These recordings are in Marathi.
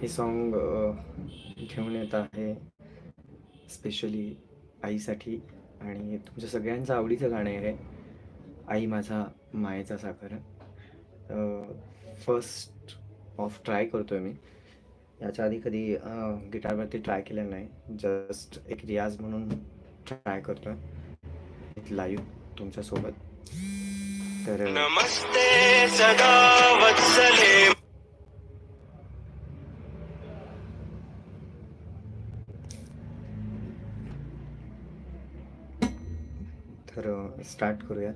हे सॉन्ग घेऊन येत आहे स्पेशली आईसाठी. आणि तुमच्या सगळ्यांचं आवडीचं गाणं आहे आई माझा मायेचा साखर. फर्स्ट ऑफ ट्राय करतो आहे मी. याच्या आधी कधी गिटारवरती ट्राय केलेलं नाही. जस्ट एक रियाज म्हणून ट्राय करतो आहे लाईव्ह तुमच्यासोबत. तर नमस्ते सदा वत्सले तर स्टार्ट करूयात.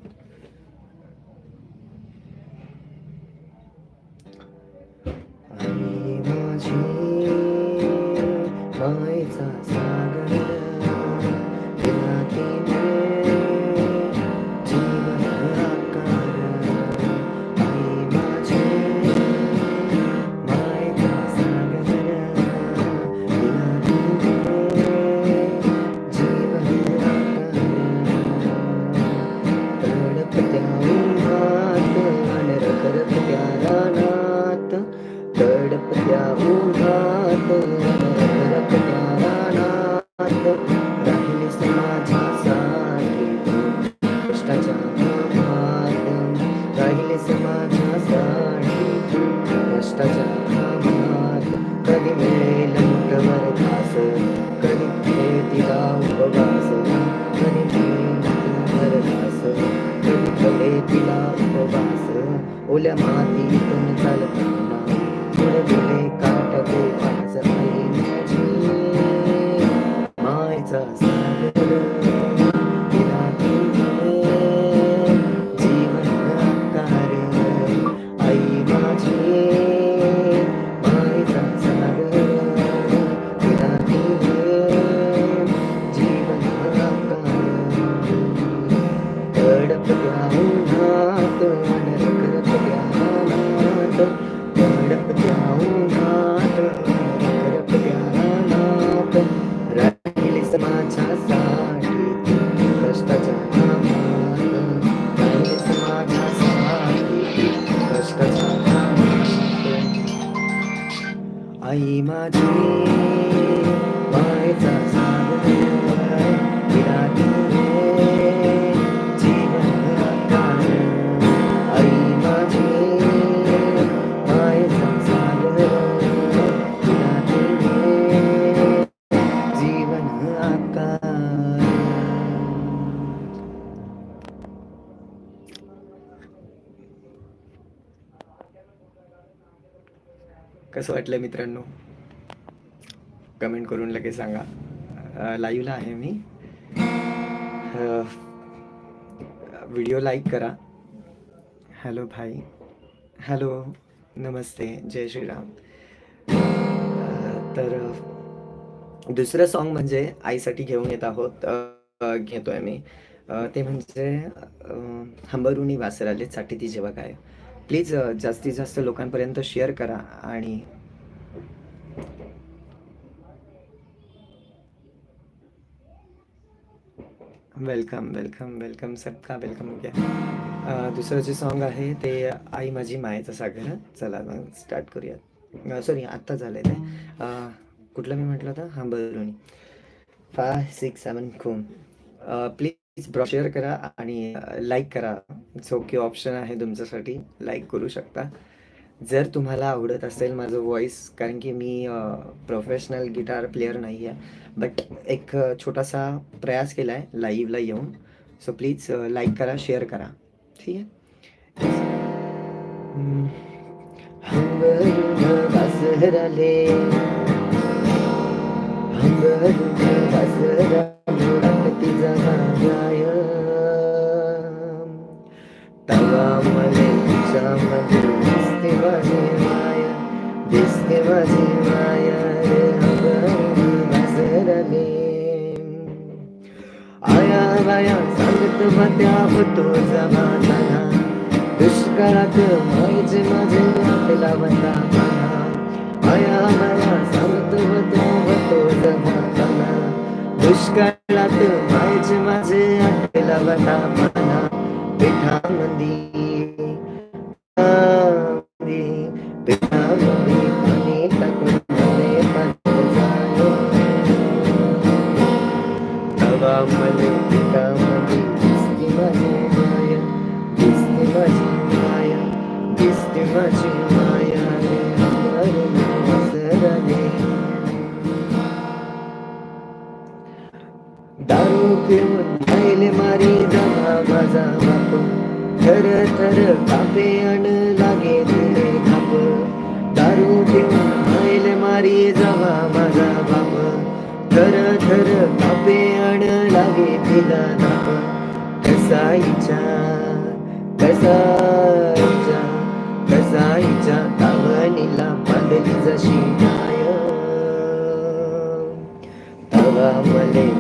कसं वाटलं मित्रांनो? कमेंट करून लगेच सांगा. लाईव्हला आहे मी. व्हिडिओ लाईक करा. हॅलो भाई. हॅलो नमस्ते. जय श्रीराम. तर दुसरं सॉन्ग म्हणजे आईसाठी घेऊन येत आहोत. घेतोय मी. ते म्हणजे अ, हंबरुणी वासराले साठी ती जेव्हा काय? प्लीज जास्तीत जास्त लोकांपर्यंत शेअर करा आणि वेलकम वेलकम वेलकम सबका वेलकम हो ओके दुसरं जे सॉन्ग आहे ते आई माझी मायेचा सागर. चला मग स्टार्ट करूयात. सॉरी आत्ता झालंय ते. कुठलं मी म्हटलं होतं? हां बरोनी फाय सिक्स सेवन खून प्लीज ब्रॉ शेअर करा आणि लाईक करा. ओके ऑप्शन आहे तुमच्यासाठी लाईक करू शकता. जर तुम्हाला आवडत असेल माझं व्हॉईस कारण की मी प्रोफेशनल गिटार प्लेअर नाही आहे बट एक छोटासा प्रयास केला आहे लाईव्हला येऊन. सो प्लीज लाईक करा शेअर करा. ठीक आहे? दिसते माझी माया दिसते माझी माया रे हंबरुण वासराले आया बाया सांगत होत्या होतो जमाना दुष्काळात माईचे माझे आपला बंदा आया बाया सांगत होत्या होतो जमाना दुष्काळात माईचे माझे आपला बंदा दारू पिऊन थैले मारी जमा माझा बाप थर थर कापे अन लागे तुले खाप दारू पिऊन थैले मारी जावा माझा बाप थर थर कापे अन लागे तिला नाप कसाईच्या कसाईच्या कसाईच्या तावणीला बांधली जशी माय तवा मले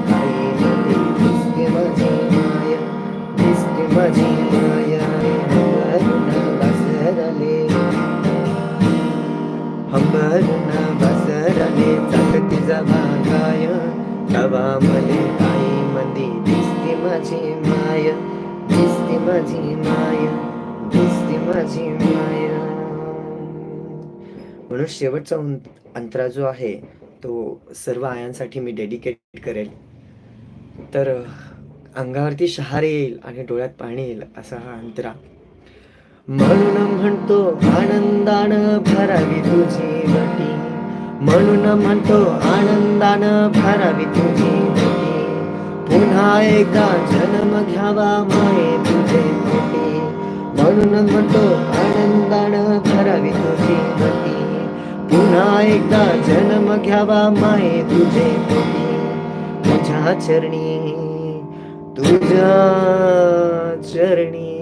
म्हणून शेवटचा अंतरा जो आहे तो सर्व आयांसाठी मी डेडिकेट करेल. तर अंगावरती शहार येईल आणि डोळ्यात पाणी येईल असा हा अंतरा. म्हणून म्हणतो आनंदानं भरावी तुझी वाटी. म्हणून म्हणतो आनंदानं भरावी तुझी वाटी. पुन्हा एकदा जन्म घ्यावा माये तुझे पोटी. म्हणून म्हणतो आनंदानं करावी तुझी गती. पुन्हा एकदा जन्म घ्यावा माये तुझे पोटी तुझ्या चरणी तुझ्या चरणी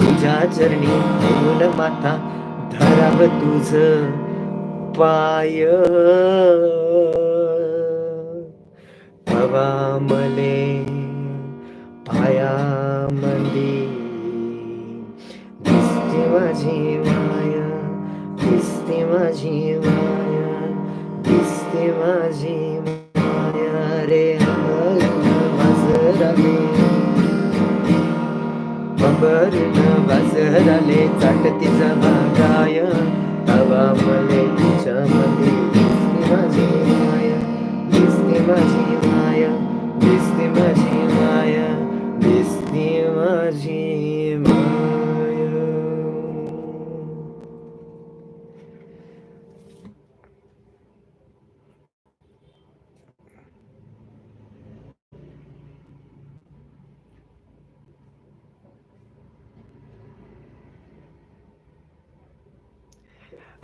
तुझ्या चरणी ठेवून माता धराव तुझ पाय. हवा मले पाया माझी माया दिसते माझी माया दिसते माझी माया रे वाजराले बंबरीन वाजराले चाटती जबागाय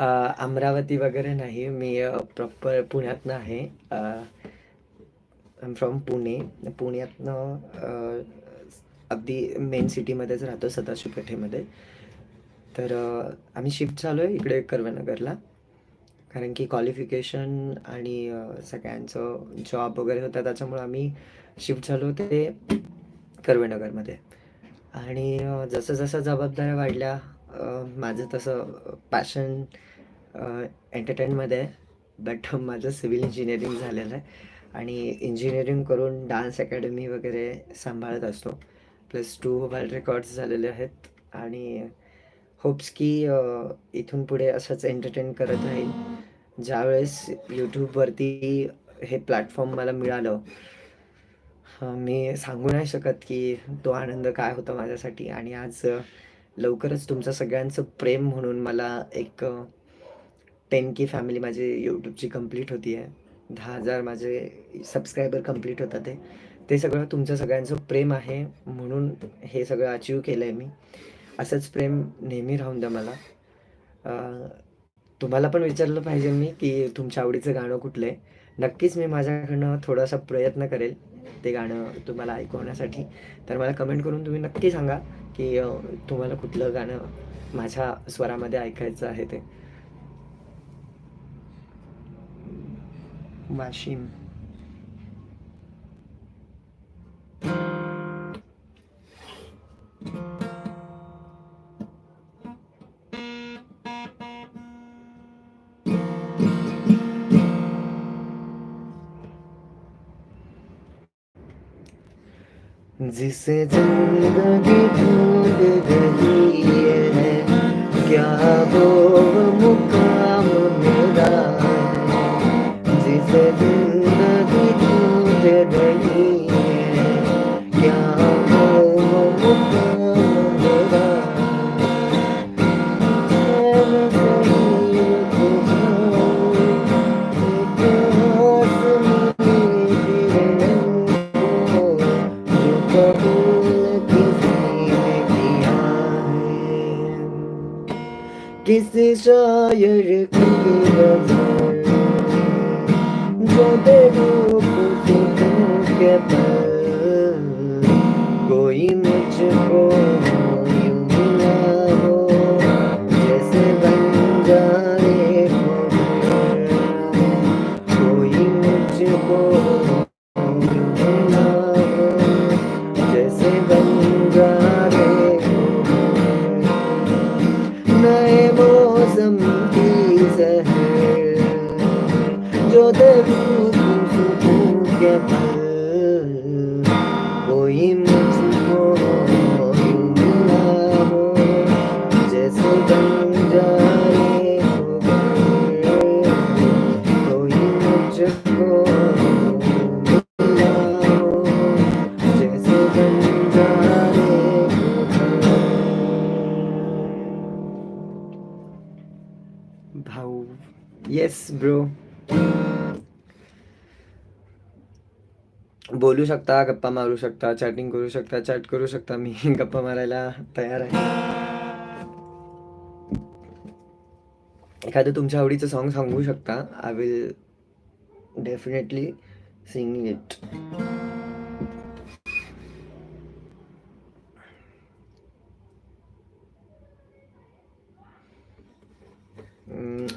अमरावती वगैरे नाही. मी प्रॉपर पुण्यातनं आहे. I from Pune. पुण्यातनं अगदी मेन सिटीमध्येच राहतो सदाशिव पेठेमध्ये तर आम्ही शिफ्ट झालो आहे इकडे कर्वेनगरला. कारण की क्वालिफिकेशन आणि सगळ्यांचं जॉब वगैरे होता त्याच्यामुळं आम्ही शिफ्ट झालो ते कर्वेनगरमध्ये. आणि जसं जसं जबाबदाऱ्या वाढल्या माझं तसं पॅशन एंटरटेनमध्ये आहे बट माझं सिव्हिल इंजिनिअरिंग झालेलं आहे. आणि इंजिनिअरिंग करून डान्स अकॅडमी वगैरे सांभाळत असतो. प्लस टू वर्ल्ड रेकॉर्ड्स झालेले आहेत. आणि होप्स की इथून पुढे असंच एंटरटेन करत राहील. ज्यावेळेस यूट्यूबवरती हे प्लॅटफॉर्म मला मिळालं मी सांगू नाही शकत की तो आनंद काय होता माझ्यासाठी. आणि आज लवकरच तुमचं सगळ्यांचं प्रेम म्हणून मला एक टेन की फॅमिली माझी यूट्यूबची कंप्लीट होती आहे. दहा हजार माझे सबस्क्रायबर कंप्लीट होतात ते. ते सगळं तुमचं सगळ्यांचं प्रेम आहे म्हणून हे सगळं अचीव केलं आहे मी. असंच प्रेम नेहमी राहून द्या मला. तुम्हाला पण विचारलं पाहिजे मी की तुमच्या आवडीचं गाणं कुठलं आहे. नक्कीच मी माझ्याकडनं थोडासा प्रयत्न करेल ते गाणं तुम्हाला ऐकवण्यासाठी. तर मला कमेंट करून तुम्ही नक्की सांगा की तुम्हाला कुठलं गाणं माझ्या स्वरामध्ये ऐकायचं आहे ते. वाशिम जिसे जिंदगी ढूंढ रही है क्या वो ब्रो बोलू शकता गप्पा मारू शकता चॅटिंग करू शकता चॅट करू शकता मी गप्पा मारायला तयार आहे. एखादं तुमच्या आवडीचं सॉन्ग सांगू शकता? I will definitely sing it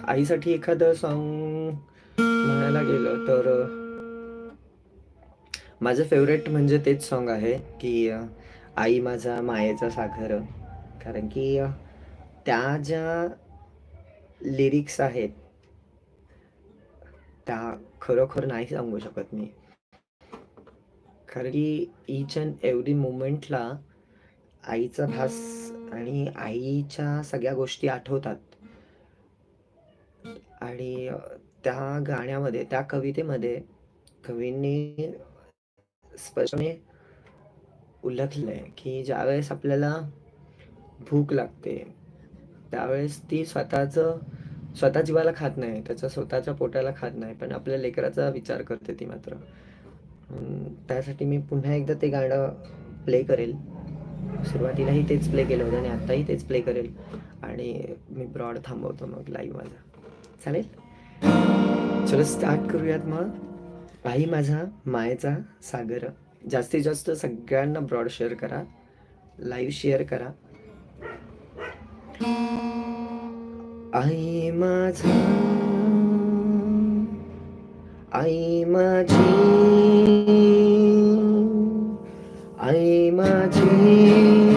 आईसाठी एखादं सॉन्ग म्हणायला गेलं तर माझं फेवरेट म्हणजे तेच सॉन्ग आहे की आई माझा मायेचा सागर. कारण की त्या ज्या लिरिक्स आहेत त्या खरोखर नाही सांगू शकत मी. कारण की इच अँड एव्हरी मोमेंटला आईचा भास आणि आईच्या सगळ्या गोष्टी आठवतात. आणि त्या गाण्यामध्ये त्या कवितेमध्ये कवींनी स्पष्टपणे उल्लेखलं आहे की ज्यावेळेस आपल्याला भूक लागते त्यावेळेस ती स्वतःचं स्वतः जीवाला खात नाही त्याच्या स्वतःच्या पोटाला खात नाही पण आपल्या लेकराचा विचार करते ती मात्र. त्यासाठी मी पुन्हा एकदा ते गाणं प्ले करेल. सुरुवातीलाही तेच प्ले केलं होतं आणि आत्ताही तेच प्ले करेल. आणि मी ब्रॉड थांबवतो मग लाईव्ह माझा. चालेल? चलो स्टार्ट करूयात मग. आई माझा मायेचा सागर. जास्तीत जास्त सगळ्यांना ब्रॉड शेअर करा. लाईव्ह शेअर करा. आई माझा आई माझी आई माझी.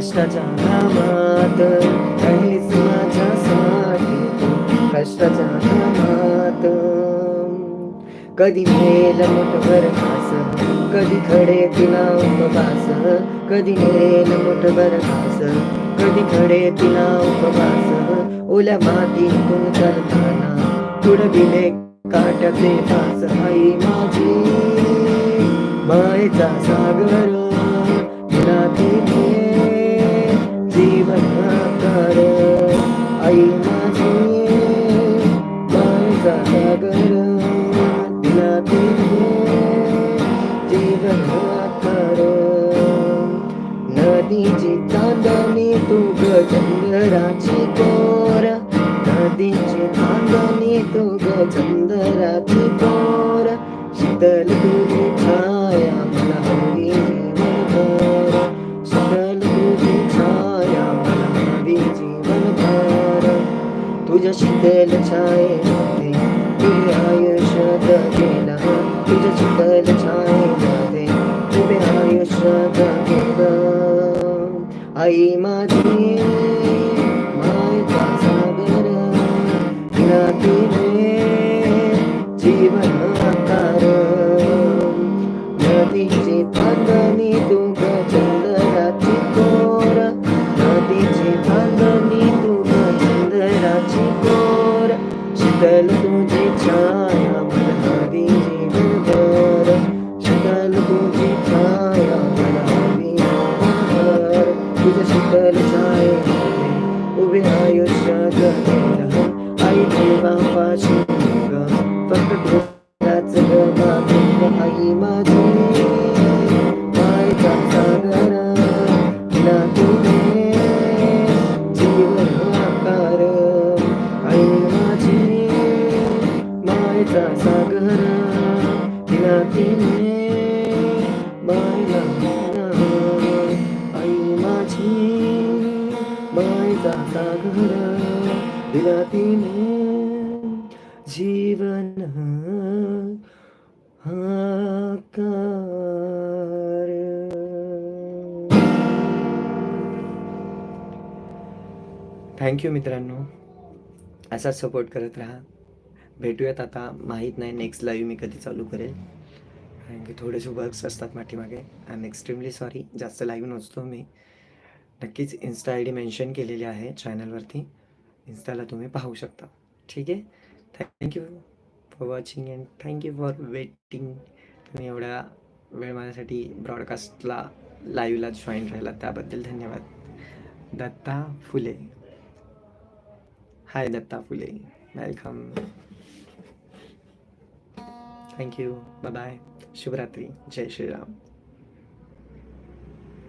कष्टाच्या नामात काहीच माझ्यासाठी कष्टाच्या नामात कधी मेल मोठभर घास कधी खडे तिला उपवास. कधी मेल मोठभर घास कधी खडे तिला उपवास. ओल्या मातीतून करताना तुडविले काटते फास आई माझी मायचा सागर तुझ्या शीतल छायेमध्ये तुझे आयुष्य गेला तुझ्या शीतल छायेमध्ये तुझे आयुष्य गेलं आई नातीने मायला आई माझी बाय मायचा सागर विलातीने जीवन थँक्यू मित्रांनो. असाच सपोर्ट करत राहा. भेटूयात आता. माहीत नाही नेक्स्ट लाईव्ह मी कधी चालू करेल. कारण की थोडेसे वर्क्स असतात पाठीमागे आय एम एक्स्ट्रीमली सॉरी जास्त लाईव्ह नसतो मी. नक्कीच इन्स्टा आय डी मेन्शन केलेली आहे चॅनलवरती इन्स्टाला तुम्ही पाहू शकता. ठीक आहे? Thank you for watching and thank you for waiting तुम्ही एवढा वेळ माझ्यासाठी ब्रॉडकास्टला लाईव्हला जॉईन राहिला त्याबद्दल धन्यवाद. Datta Phule. Hi Datta Phule. Welcome thank you bye bye शुभरात्री जय श्रीराम